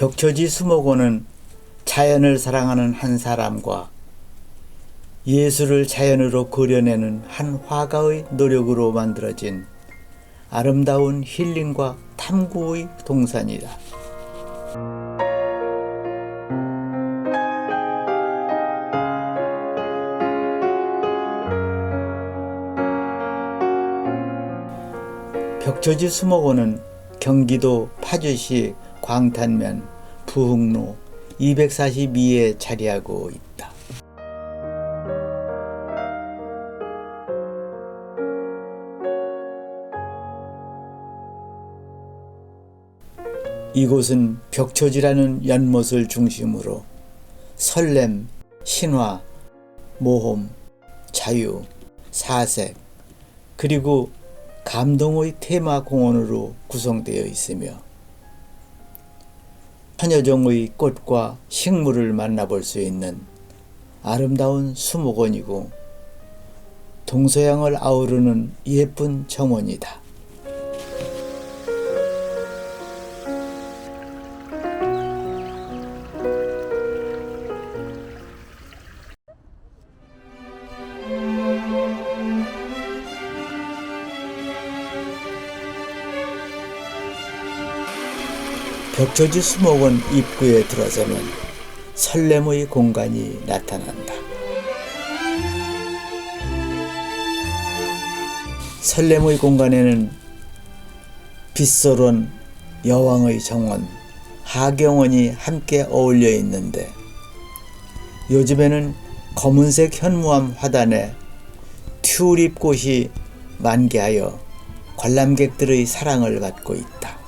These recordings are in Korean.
벽초지 수목원은 자연을 사랑하는 한 사람과 예술을 자연으로 그려내는 한 화가의 노력으로 만들어진 아름다운 힐링과 탐구의 동산이다. 벽초지 수목원은 경기도 파주시 광탄면 부흥로 242에 자리하고 있다. 이곳은 벽초지라는 연못을 중심으로 설렘, 신화, 모험, 자유, 사색, 그리고 감동의 테마 공원으로 구성되어 있으며 천여종의 꽃과 식물을 만나볼 수 있는 아름다운 수목원이고 동서양을 아우르는 예쁜 정원이다. 벽조지 수목원 입구에 들어서면 설렘의 공간이 나타난다. 설렘의 공간에는 빗소론, 여왕의 정원, 하경원이 함께 어울려 있는데 요즘에는 검은색 현무암 화단에 튤립 꽃이 만개하여 관람객들의 사랑을 받고 있다.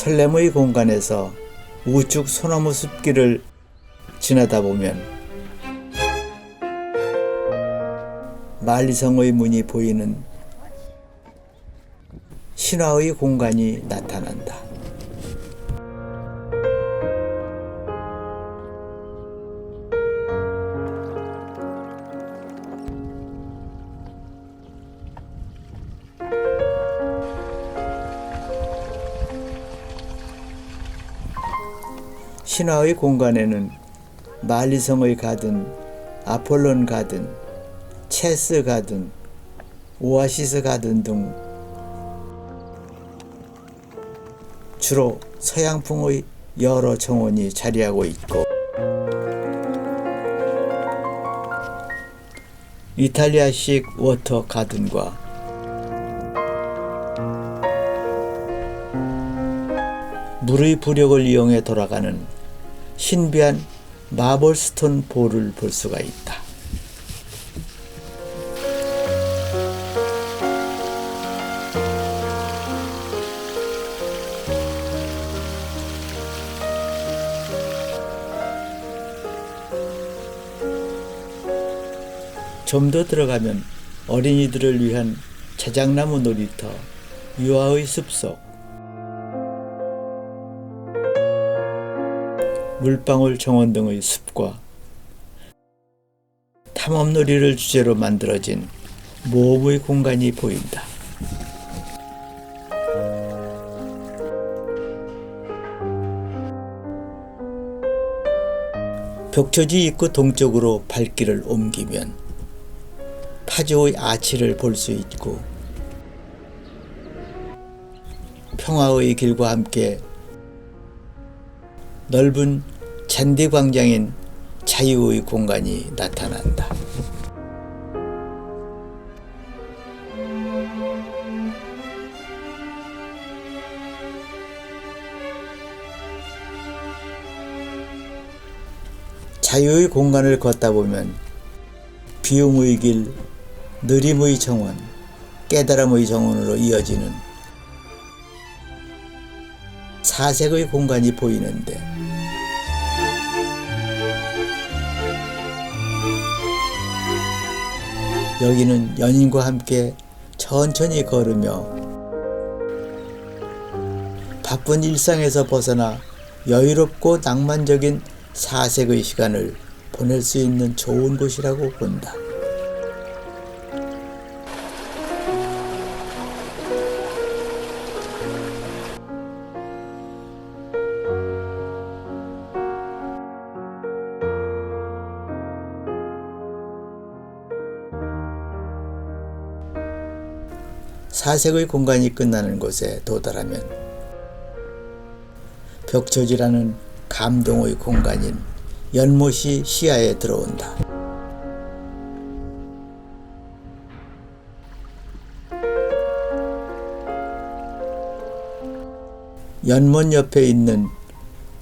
설렘의 공간에서 우측 소나무 숲길을 지나다 보면 만리성의 문이 보이는 신화의 공간이 나타난다. 신화의 공간에는 만리성의 가든, 아폴론 가든, 체스 가든, 오아시스 가든 등 주로 서양풍의 여러 정원이 자리하고 있고 이탈리아식 워터 가든과 물의 부력을 이용해 돌아가는 신비한 마블스톤 볼을 볼 수가 있다. 좀 더 들어가면 어린이들을 위한 자작나무 놀이터, 유아의 숲속, 물방울 정원 등의 숲과 탐험놀이를 주제로 만들어진 모험의 공간이 보인다. 벽초지 입구 동쪽으로 발길을 옮기면 파주의 아치를 볼 수 있고 평화의 길과 함께 넓은 잔디 광장인 자유의 공간이 나타난다. 자유의 공간을 걷다 보면 비움의 길, 느림의 정원, 깨달음의 정원으로 이어지는 사색의 공간이 보이는데 여기는 연인과 함께 천천히 걸으며 바쁜 일상에서 벗어나 여유롭고 낭만적인 사색의 시간을 보낼 수 있는 좋은 곳이라고 본다. 사색의 공간이 끝나는 곳에 도달하면 벽조지라는 감동의 공간인 연못이 시야에 들어온다. 연못 옆에 있는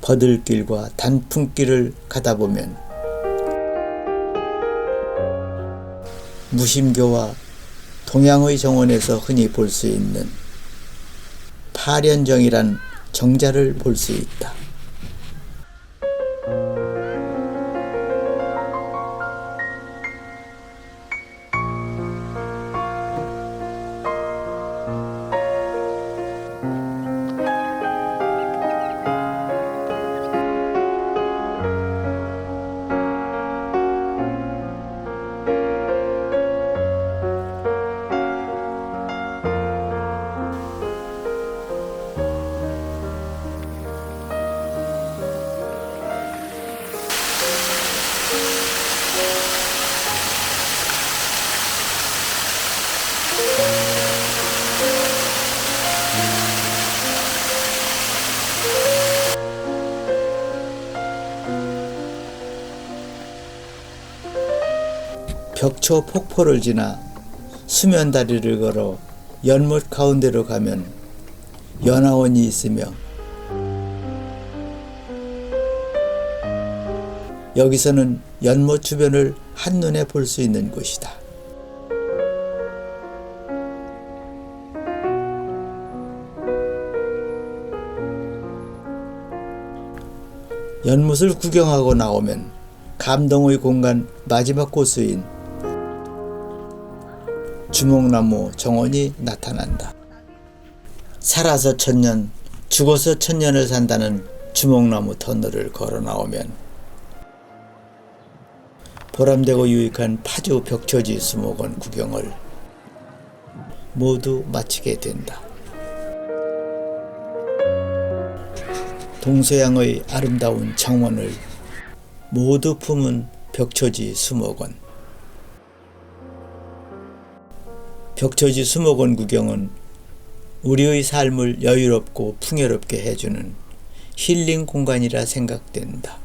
버들길과 단풍길을 가다 보면 무심교와 동양의 정원에서 흔히 볼 수 있는 파련정이란 정자를 볼 수 있다. 벽초 폭포를 지나 수면 다리를 걸어 연못 가운데로 가면 연화원이 있으며 여기서는 연못 주변을 한눈에 볼 수 있는 곳이다. 연못을 구경하고 나오면 감동의 공간 마지막 곳인 주목나무 정원이 나타난다. 살아서 천년, 죽어서 천년을 산다는 주목나무 터널을 걸어 나오면 보람되고 유익한 파주 벽초지 수목원 구경을 모두 마치게 된다. 동서양의 아름다운 정원을 모두 품은 벽초지 수목원. 벽초지 수목원 구경은 우리의 삶을 여유롭고 풍요롭게 해주는 힐링 공간이라 생각된다.